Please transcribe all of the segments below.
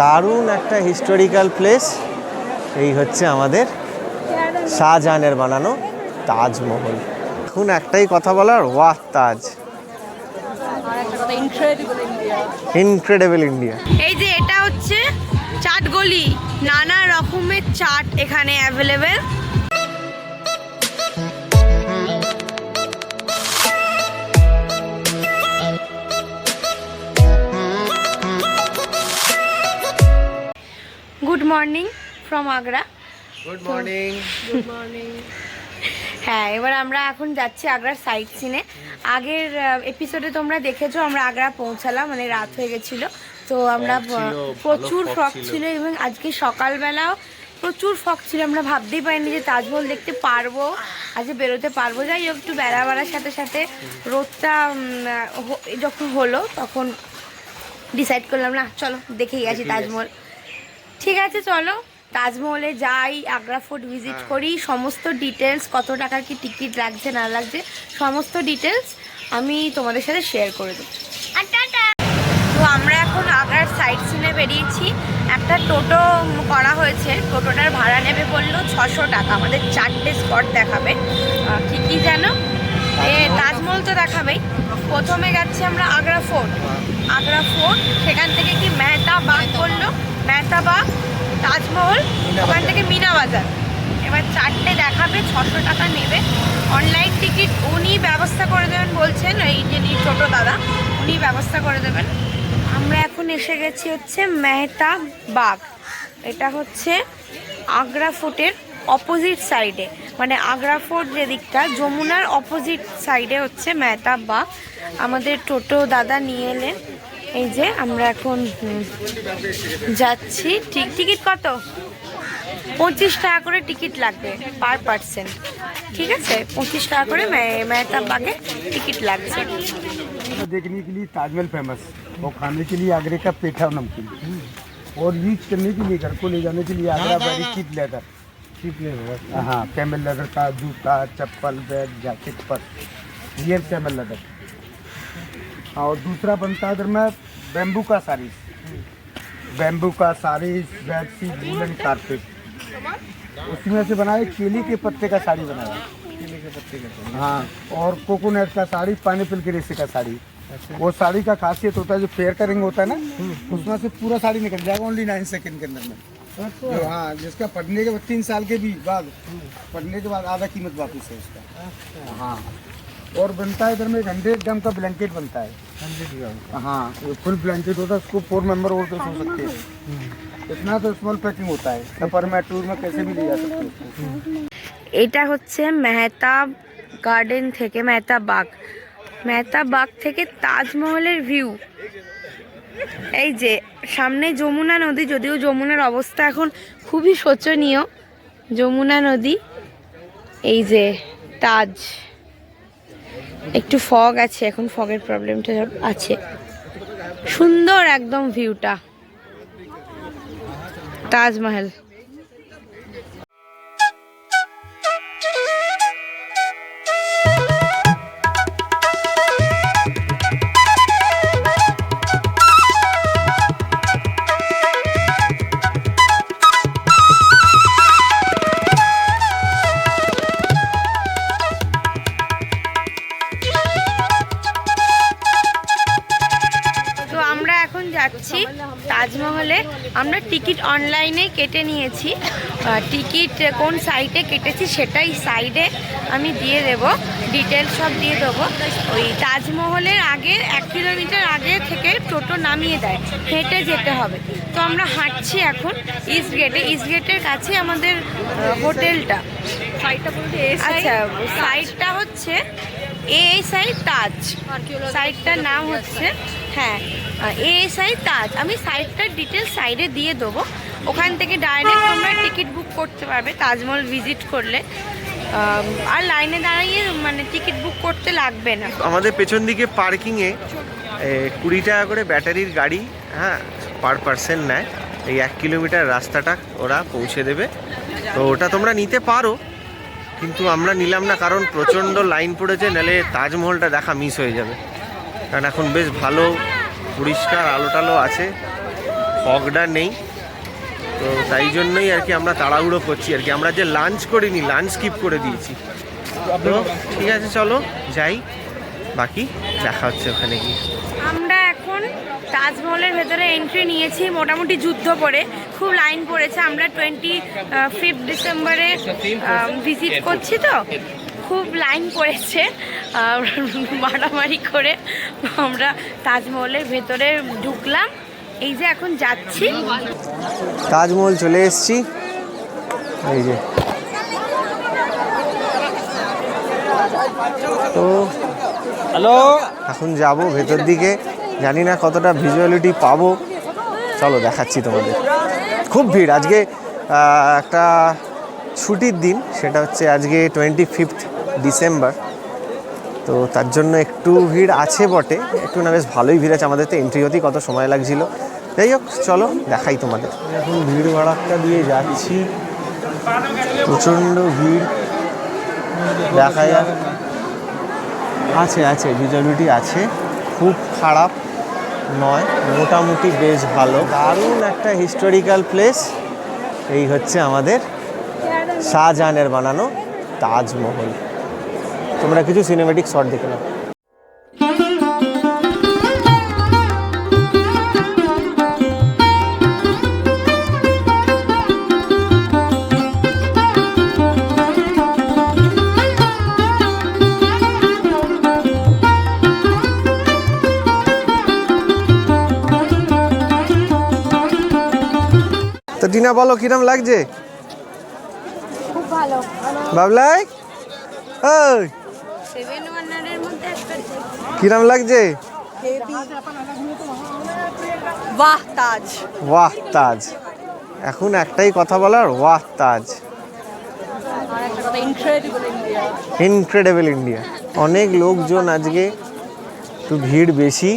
দারুণ একটা historical place এই হচ্ছে আমাদের শাহজাহানের বানানো তাজমহল। এখন একটাই কথা বলার ওয়াহ তাজ। ইনক্রেডিবল ইন্ডিয়া এই যে এটা হচ্ছে চাট গলি নানা রকমের চাট এখানে available good morning from Agra good morning হ্যাঁ এবার আমরা এখন যাচ্ছি আগ্রার সাইট সিনে আগের এপিসোডে তোমরা দেখেছ আমরা আগ্রা পৌঁছালাম মানে রাত হয়ে গেছিল। তো আমরা প্রচুর ফ্রক ছিল। এবং আজকে সকালবেলাও প্রচুর ফক ছিল। আমরা ভাবতেই পারিনি যে তাজমহল দেখতে পারব আজ বেরোতে পারব। যাই হোক একটু বেড়া বেড়ার সাথে সাথে রোদটা যখন হলো তখন ডিসাইড করলাম না চলো দেখেই আসি। তাজমহল। ঠিক আছে চলো। তাজমহলে যাই আগ্রা ফোর্ট ভিজিট করি সমস্ত ডিটেলস কত টাকার কি টিকিট লাগছে না লাগছে সমস্ত ডিটেলস আমি তোমাদের সাথে শেয়ার করে দেবো। তো আমরা এখন আগ্রার সাইড সিনে বেরিয়েছি। একটা টোটো করা হয়েছে। টোটোটার ভাড়া নেবে বলল ছশো টাকা। আমাদের চারটে স্পট দেখাবে। কি কি যেন? এ, তাজমহল তো দেখাবেই। প্রথমে যাচ্ছি আমরা আগ্রা ফোর্ট। আগ্রা ফোর্ট, সেখান থেকে কি মেহতা বাগ বলল মেহতা বাগ তাজমহল, ওখান থেকে মিনা বাজার। এবার চারটে দেখাবে, ছশো টাকা নেবে। অনলাইন টিকিট উনি ব্যবস্থা করে দেবেন বলছেন এই যিনি ছোটো দাদা, উনি ব্যবস্থা করে দেবেন। আমরা এখন এসে গেছি হচ্ছে মেহতা বাগ এটা হচ্ছে আগ্রা ফোর্টের অপোজিট সাইডে মানে আগ্রা ফোর্ট যে দিকটা যমুনার অপোজিট সাইডে হচ্ছে মেহতাব বাগ আমাদের টোটো দাদা নিয়ে এলেন এই যে আমরা এখন হুম, যাচ্ছি ঠিক টিকিট কত পঁচিশ টাকা করে টিকিট লাগবে পার পার্সন ঠিক আছে পঁচিশ টাকা করে মে- মেহতাব বাগে টিকিট লাগছে तो देखने के लिए ताजमहल फेमस और खाने के लिए आगरे का पेठा नमकीन और यूज करने के लिए घर को ले जाने के लिए Agra very cheap leather cheap leather हाँ कैमल लेदर का जूता चप्पल बैग जैकेट पर। रियल कैमल लेदर और दूसरा बनता है इधर में बैम्बू का साड़ी बेम्बू का sari bed sheet woollen carpet उसमें से बनाए केली के पत्ते का साड़ी बनाया केले के पत्ते का हाँ और कोकोनट का साड़ी पाइनएप्पल के रेशे का साड़ी। वो साड़ी का खासियत होता है जो फेयर का रिंग होता है ना उसमें से पूरा साड़ी निकल जाएगा ओनली नाइन सेकंड के अंदर में। जो हाँ जिसका पढ़ने के बाद तीन साल के भी बाद पढ़ने के बाद आधा कीमत वापस है उसका हाँ और बनता है इधर में एक हंड्रेड ग्राम का ब्लैंकेट बनता है हंड्रेड ग्राम हाँ वो फुल ब्लैंकेट होता है उसको फोर मेंबर और तो सो सकते हैं इतना तो स्मॉल पैकिंग होता है सफर में टूर में कैसे भी ले जा सकते हो এটা হচ্ছে মেহতাব গার্ডেন থেকে মেহতাব বাগ মেহতাব বাগ থেকে তাজমহলের ভিউ এই যে, সামনে যমুনা নদী, যদিও যমুনার অবস্থা এখন খুবই শোচনীয়। যমুনা নদী, এই যে, তাজ। একটু ফগ আছে, এখন ফগের প্রবলেমটা আছে। সুন্দর একদম ভিউটা তাজমহল। কেটে নিয়েছি। টিকিট কোন সাইটে কেটেছি সেটাই সাইডে আমি দিয়ে দেব। ডিটেলস সব দিয়ে দেবো। ওই তাজমহলের আগে এক কিলোমিটার আগে থেকে টোটো নামিয়ে দেয়। হেঁটে যেতে হবে। তো আমরা হাঁটছি এখন ইস্ট গেটে ইস্ট গেটের কাছে আমাদের হোটেলটা। আচ্ছা সাইডটা হচ্ছে এএসআই তাজ। সাইটটার নাম হচ্ছে হ্যাঁ এএসআই তাজ। আমি সাইডটার ডিটেলস সাইডে দিয়ে দেবো। ওখান থেকে ডাইরেক্ট তোমরা টিকিট বুক করতে পারবে, তাজমহল ভিজিট করলে। আর লাইনে দাঁড়িয়ে মানে টিকিট বুক করতে লাগবে না। আমাদের পেছন দিকে পার্কিংয়ে কুড়ি টাকা করে ব্যাটারির গাড়ি হ্যাঁ পার পার্সেন্ট নেয়। এই এক কিলোমিটার রাস্তাটা ওরা পৌঁছে দেবে। তো ওটা তোমরা নিতে পারো, কিন্তু আমরা নিলাম না, কারণ প্রচণ্ড লাইন পড়েছে নাহলে তাজমহলটা দেখা মিস হয়ে যাবে। কারণ এখন বেশ ভালো পরিষ্কার আলো টালো আছে ফগডা নেই। তো তাই জন্যই আর কি আমরা তাড়াহুড়ো করছি আর কি। আমরা যে লাঞ্চ করিনি লাঞ্চ স্কিপ করে দিয়েছি। তো ঠিক আছে, চলো যাই। বাকি দেখা হচ্ছে ওখানে গিয়ে। আমরা এখন তাজমহলের ভেতরে এন্ট্রি নিয়েছি, মোটামুটি যুদ্ধ করে। খুব লাইন পড়েছে। আমরা টোয়েন্টি ফিফথ ডিসেম্বরে ভিজিট করছি তো। খুব লাইন পড়েছে। মারামারি করে আমরা তাজমহলের ভেতরে ঢুকলাম। এই যে এখন যাচ্ছি। তাজমহল চলে এসেছি। এই যে। তো হ্যালো। এখন যাব ভেতর দিকে। জানি না কতটা ভিজুয়ালিটি পাবো। চলো দেখাচ্ছি তোমাদের। খুব ভিড়। আজকে একটা ছুটির দিন। সেটা হচ্ছে আজকে টোয়েন্টি ফিফথ ডিসেম্বর তো তার জন্য একটু ভিড় আছে বটে। একটু না, বেশ ভালোই ভিড় আছে। আমাদের তো এন্ট্রি হতেই কত সময় লাগছিল। যাই হোক, চলো, দেখাই তোমাদের। এখন ভিড় ভাড়াক্কা দিয়ে যাচ্ছি। প্রচণ্ড ভিড়। দেখা যাক। আছে আছে ভিজুয়ালিটি আছে। খুব খারাপ নয়, মোটামুটি বেশ ভালো। দারুণ একটা হিস্টোরিক্যাল প্লেস এই হচ্ছে আমাদের শাহজাহানের বানানো তাজমহল। তোমরা কিছু সিনেমেটিক শট দেখে নাও। তো টিনা বলো কিরম লাগছে? খুব ভালো। বাবলাই? ওই। একটা কিরম লাগছে? বাহ তাজ। ওয়াহ তাজ। এখন একটাই কথা বলার ওয়াহ তাজ। ইনক্রেডিবল ইন্ডিয়া অনেক লোকজন আজকে একটু ভিড় বেশি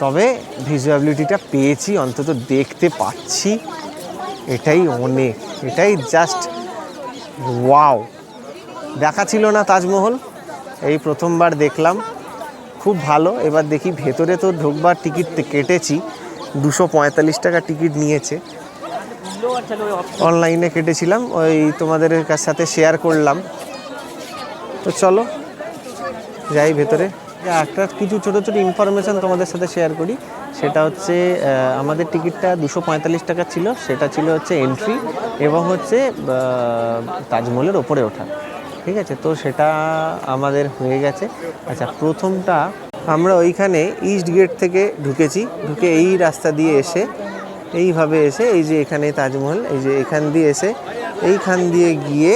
তবে ভিজুয়াবিলিটিটা পেয়েছি অন্তত দেখতে পাচ্ছি। এটাই অনেক। এটাই জাস্ট ওয়াও দেখা ছিল না তাজমহল। এই প্রথমবার দেখলাম। খুব ভালো। এবার দেখি ভেতরে তো ঢোকবার টিকিট কেটেছি। দুশো পঁয়তাল্লিশ টাকা টিকিট নিয়েছে। অনলাইনে কেটেছিলাম। ওই তোমাদের কাছ সাথে শেয়ার করলাম। তো চলো, যাই ভেতরে। একটা কিছু ছোটো ছোটো ইনফরমেশান তোমাদের সাথে শেয়ার করি। সেটা হচ্ছে আমাদের টিকিটটা দুশো পঁয়তাল্লিশ টাকা ছিল। সেটা ছিল হচ্ছে এন্ট্রি এবং হচ্ছে তাজমহলের ওপরে ওঠা। ঠিক আছে? তো সেটা আমাদের হয়ে গেছে। আচ্ছা প্রথমটা আমরা ওইখানে ইস্ট গেট থেকে ঢুকেছি। ঢুকে এই রাস্তা দিয়ে এসে, এইভাবে এসে এই যে এখানে তাজমহল, এই যে এখান দিয়ে এসে এইখান দিয়ে গিয়ে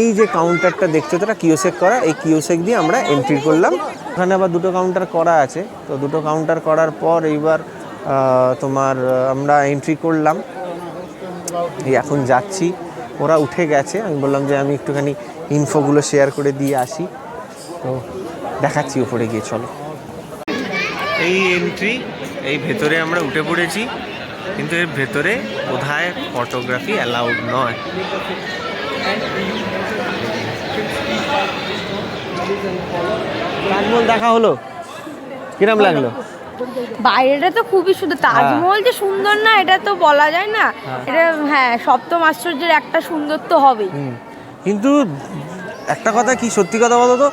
এই যে কাউন্টারটা দেখছ তোরা কিওসেক করা। এই কিওসেক দিয়ে আমরা এন্ট্রি করলাম। ওখানে আবার দুটো কাউন্টার করা আছে। তো দুটো কাউন্টার করার পর এইবার তোমার, আমরা এন্ট্রি করলাম। এই এখন যাচ্ছি। ওরা উঠে গেছে। আমি বললাম যে আমি একটুখানি ইনফোগুলো শেয়ার করে দিয়ে আসি। তো দেখাচ্ছি উপরে গিয়ে চলো। এই এন্ট্রি এই ভেতরে আমরা উঠে পড়েছি। কিন্তু এর ভেতরে বোধহয় ফটোগ্রাফি অ্যালাউড নয়। তাজমহল দেখা হলো? কিরম লাগল? বাইরেটা তো খুবই সুন্দর। তাজমহল যে সুন্দর না এটা তো বলা যায় না। এটা হ্যাঁ সপ্তম আশ্চর্যের একটা সুন্দর তো হবেই। কিন্তু একটা কথা কি সত্যি কথা বলো তো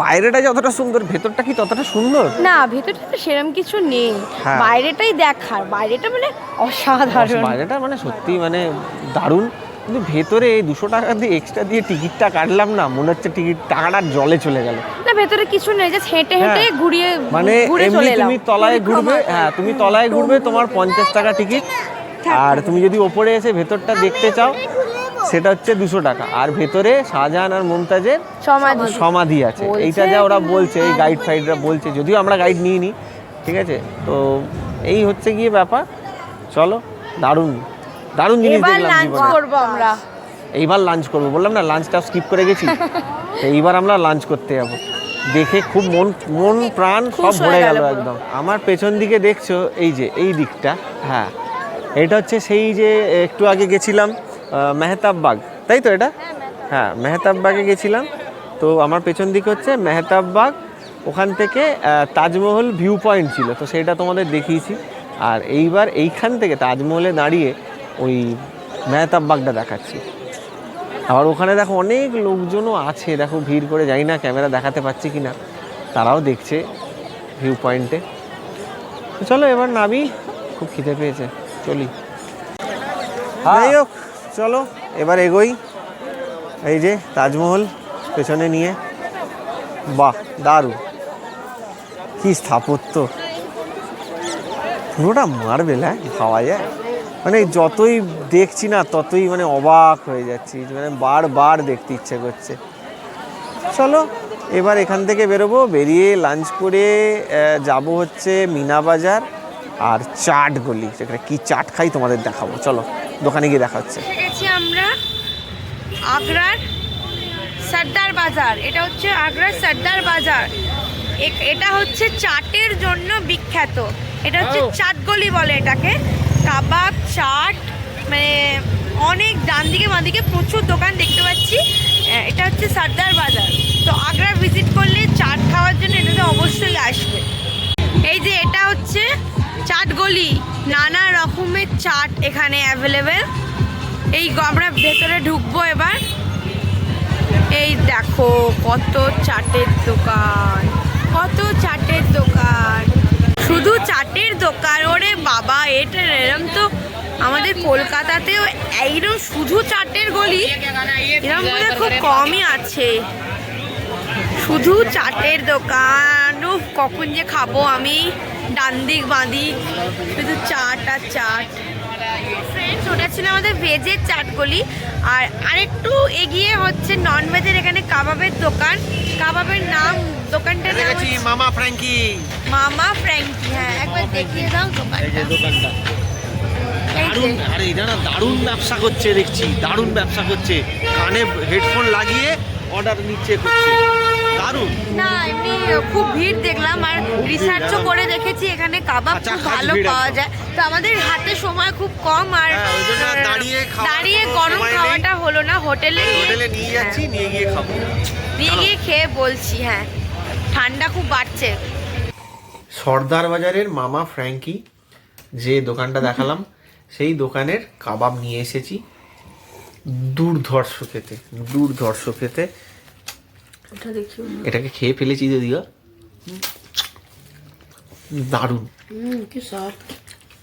বাইরেটা যতটা সুন্দর ভেতরটা কি ততটা সুন্দর? না ভেতরটা তো সেরকম কিছু নেই। হ্যাঁ। বাইরেটাই দেখার। বাইরেটা মানে অসাধারণ। বাইরেটা মানে সত্যি মানে দারুণ। কিন্তু ভেতরে দুশো টাকা দিয়ে এক্সট্রা দিয়ে টিকিটটা কাটলাম না মনে হচ্ছে টিকিট টাকাটা জলে চলে গেল। ভেতরে কিছু নেই যে হেঁটে হেঁটে হ্যাঁ। ঘুরিয়ে মানে ঘুরে এমনি চলে এলাম। তুমি তলায় ঘুরবে হ্যাঁ তুমি তলায় ঘুরবে তোমার পঞ্চাশ টাকা টিকিট আর তুমি যদি ওপরে এসে ভেতরটা দেখতে চাও সেটা হচ্ছে দুশো টাকা। আর ভেতরে শাহজাহান আর মুমতাজের সমাধি। সমাধি আছে। এইটা যা ওরা বলছে এই গাইড ফাইডরা বলছে যদিও আমরা গাইড নিইনি ঠিক আছে? তো এই হচ্ছে গিয়ে ব্যাপার। চলো দারুণ দারুণ জিনিস এবার দেখলাম লাঞ্চ জীবনে। আমরা। এইবার লাঞ্চ করব। বললাম না লাঞ্চটা স্কিপ করে গেছি? এইবার আমরা লাঞ্চ করতে যাব। দেখে খুব মন মন প্রাণ সব ভরে গেল একদম। আমার পেছন দিকে দেখছ এই যে এই দিকটা হ্যাঁ। এটা হচ্ছে সেই যে একটু আগে গেছিলাম মেহতাববাগ তাই তো এটা? হ্যাঁ মেহতাববাগে। গেছিলাম। তো আমার পেছন দিকে হচ্ছে মেহতাববাগ ওখান থেকে তাজমহল ভিউ পয়েন্ট ছিল। তো সেটা তোমাদের দেখিয়েছি। আর এইবার এইখান থেকে তাজমহলে দাঁড়িয়ে ওই মেহতাব বাগটা দেখাচ্ছি। আবার ওখানে দেখো অনেক লোকজনও আছে। দেখো ভিড় করে যাই না ক্যামেরা দেখাতে পাচ্ছি কি না তারাও দেখছে ভিউ পয়েন্টে চলো এবার নাবি খুব খিদে পেয়েছে। চলি। যাই হোক চলো এবার এগোই। এই যে তাজমহল পেছনে নিয়ে। বাহ দারুণ। কি স্থাপত্য। পুরোটা মার্বেল হ্যাঁ? ভাবা যায়। মানে যতই দেখছি না ততই মানে অবাক হয়ে যাচ্ছি। মানে বারবার দেখতে ইচ্ছে করছে। চলো এবার এখান থেকে বেরোবো বেরিয়ে লাঞ্চ করে যাব হচ্ছে মিনা বাজার আর চাট গলি। সেখানে কি চাট খাই তোমাদের দেখাবো। চলো দোকানে গিয়ে দেখা হচ্ছে। গেছি আমরা আগ্রার সর্দার বাজার। এটা হচ্ছে আগ্রার সর্দার বাজার। এটা হচ্ছে চাটের জন্য বিখ্যাত। এটা হচ্ছে চাটগলি বলে এটাকে। কাবাব, চাট মানে অনেক ডান দিকে, বাঁ দিকে প্রচুর দোকান দেখতে পাচ্ছি। এটা হচ্ছে সর্দার বাজার। তো আগ্রা ভিজিট করলে চাট খাওয়ার জন্য এটাতে অবশ্যই আসবে। এই যে এটা হচ্ছে চাটগলি নানা রকমের চাট এখানে অ্যাভেলেবেল এই আমরা ভেতরে ঢুকবো এবার। এই দেখো, কত চাটের দোকান, কত চাটের দোকান। শুধু চাটের দোকান, ওরে বাবা, এটা এরম তো আমাদের কলকাতাতেও এইরকম শুধু চাটের গলি? এরম বলে খুব কমই আছে। শুধু চাটের দোকান কখন যে খাব আমি? ডান দিক বাঁদিক শুধু চাট আর চাট। ফ্রেন্ডস ওটা ছিল আমাদের ভেজের চাটগুলি। আর আরেকটু এগিয়ে হচ্ছে নন ভেজের এখানে কাবাবের দোকান। কাবাবের নাম দোকানটার নাম মামা ফ্র্যাঙ্কি। মামা ফ্র্যাঙ্কি হ্যাঁ একবার দেখিয়ে দাও দোকানটা। দোকানটা। এই দারুণ আরে এরা দারুণ ব্যবসা করছে দেখছি। দারুণ ব্যবসা করছে। কানে হেডফোন লাগিয়ে অর্ডার নিচ্ছে করছে দারুণ। না এমনি খুব ভিড় দেখলাম আর রিসার্চও করে দেখেছি এখানে কাবাব আচ্ছা, খুব ভালো পাওয়া যায়। তো আমাদের হাতে সময় খুব কম আর হ্যাঁ, দাঁড়িয়ে দাঁড়িয়ে গরম খাওয়াটা হলো না হোটেলে হোটেলে নিয়ে যাচ্ছি নিয়ে গিয়ে খাব। নিয়ে গিয়ে খেয়ে বলছি হ্যাঁ। ঠান্ডা খুব বাড়ছে। সর্দার বাজারের মামা ফ্র্যাঙ্কি যে দোকানটা দেখালাম সেই দোকানের কাবাব নিয়ে এসেছি দুর্ধর্ষ খেতে দুর্ধর্ষ খেতে। এটাকে খেয়ে ফেলেছি যদিও। দারুণ। হুম কি সফট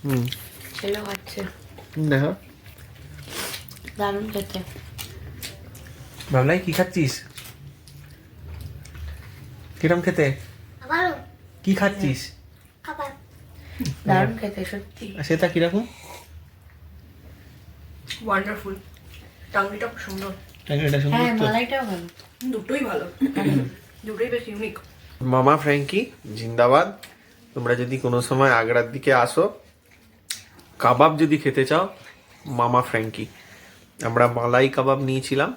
হুম। ছেলে খাচ্ছে দেখো। দারুণ খেতে। ভাবলাই কি খাচ্ছিস? কিরম খেতে? কি খাচ্ছিস? দারুণ খেতে সত্যি। সেটা কীরকম? ওয়ান্ডারফুল টাঙ্গিটা খুব সুন্দর। এটা সুন্দর হ্যাঁ মালাইটাও ভালো। দুটোই ভালো। দুটোই বেশ ইউনিক মামা ফ্র্যাঙ্কি জিন্দাবাদ। তোমরা যদি কোনো সময় আগ্রার দিকে আসো কাবাব যদি খেতে চাও মামা ফ্র্যাঙ্কি। আমরা মালাই কাবাব নিয়েছিলাম।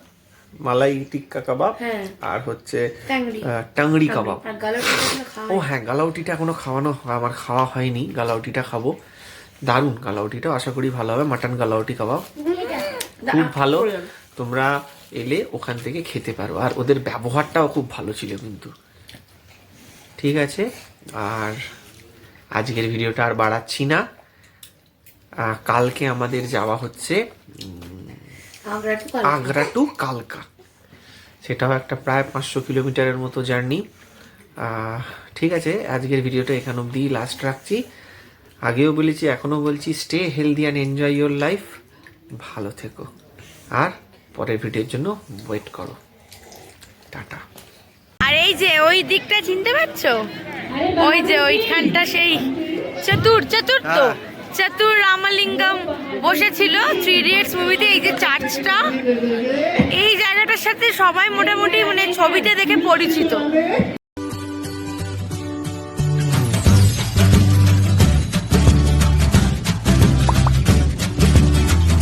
মালাই টিক্কা কাবাব হ্যাঁ। আর হচ্ছে টাংড়ি কাবাব। ও হ্যাঁ গালাউটিটা এখনও খাওয়ানো আমার খাওয়া হয়নি। গালাউটিটা খাব। দারুণ গালাউটিটাও আশা করি ভালো হবে। Mutton galouti kebab. খুব ভালো। তোমরা এলে ওখান থেকে খেতে পারো। আর ওদের ব্যবহারটাও খুব ভালো ছিল কিন্তু। ঠিক আছে? আর আজকের ভিডিওটা আর বাড়াচ্ছি না। কালকে আমাদের যাওয়া হচ্ছে আগ্রা টু কালকা। সেটাও একটা প্রায় পাঁচশো কিলোমিটারের মতো জার্নি। ঠিক আছে আজকের ভিডিওটা এখান অবধি লাস্ট রাখছি। আগেও বলেছি এখনও বলছি stay healthy and enjoy your life ভালো থেকো। আর পরের ভিডিওর জন্য ওয়েট করো। টাটা। আর এই যে ওই দিকটা চিনতে পারছ? ওই যে ওইখানটা সেই চতুর চতুর্থ তো? চতুর রামালিঙ্গম বসেছিল থ্রি ইডিয়েটস মুভিতে এই যে চার্চটা। এই জায়গাটার সাথে সবাই মোটামুটি মানে ছবিতে দেখে পরিচিত।